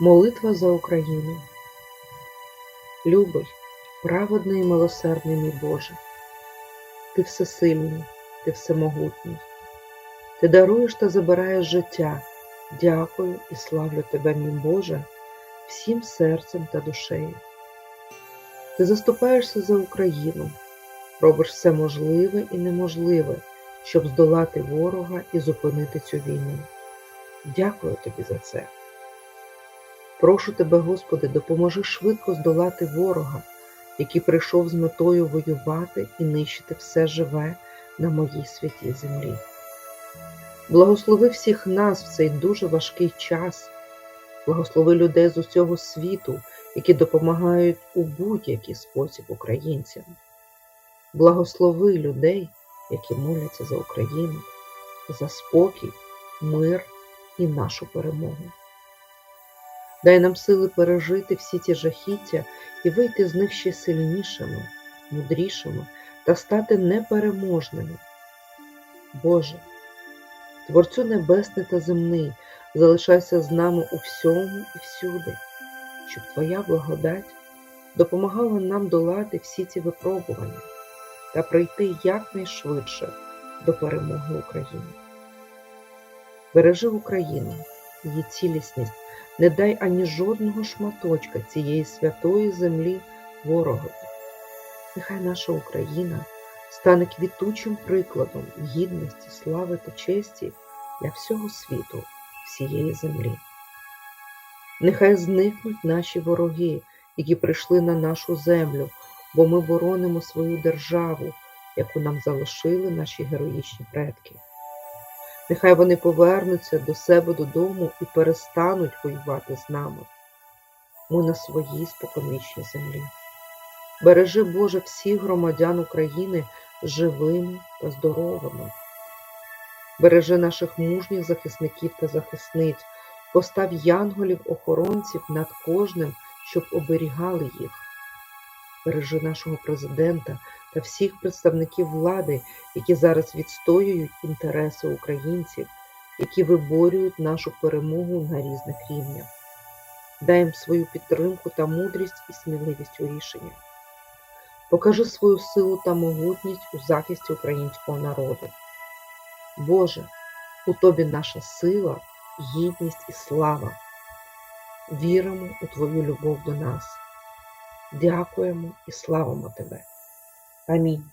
Молитва за Україну. Любий, праведний і милосердний мій Боже, Ти всесильний, Ти всемогутній. Ти даруєш та забираєш життя. Дякую і славлю Тебе, мій Боже, всім серцем та душею. Ти заступаєшся за Україну, робиш все можливе і неможливе, щоб здолати ворога і зупинити цю війну. Дякую тобі за це. Прошу тебе, Господи, допоможи швидко здолати ворога, який прийшов з метою воювати і нищити все живе на моїй святій землі. Благослови всіх нас в цей дуже важкий час, благослови людей з усього світу, які допомагають у будь-який спосіб українцям. Благослови людей, які моляться за Україну, за спокій, мир і нашу перемогу. Дай нам сили пережити всі ці жахіття і вийти з них ще сильнішими, мудрішими та стати непереможними. Боже, Творцю Небесний та земний, залишайся з нами у всьому і всюди, щоб Твоя благодать допомагала нам долати всі ці випробування та прийти якнайшвидше до перемоги України. Бережи Україну, її цілісність, не дай ані жодного шматочка цієї святої землі ворогові. Нехай наша Україна стане квітучим прикладом гідності, слави та честі для всього світу, всієї землі. Нехай зникнуть наші вороги, які прийшли на нашу землю, бо ми боронимо свою державу, яку нам залишили наші героїчні предки. Нехай вони повернуться до себе додому і перестануть воювати з нами. Ми на своїй споконвічній землі. Бережи, Боже, всіх громадян України живими та здоровими. Бережи наших мужніх захисників та захисниць, постав янголів-охоронців над кожним, щоб оберігали їх. Бережи нашого президента та всіх представників влади, які зараз відстоюють інтереси українців, які виборюють нашу перемогу на різних рівнях. Дай свою підтримку та мудрість і сміливість у рішеннях. Покажи свою силу та могутність у захисті українського народу. Боже, у Тобі наша сила, гідність і слава. Віримо у Твою любов до нас. Дякуємо і славимо Тебе. I mean,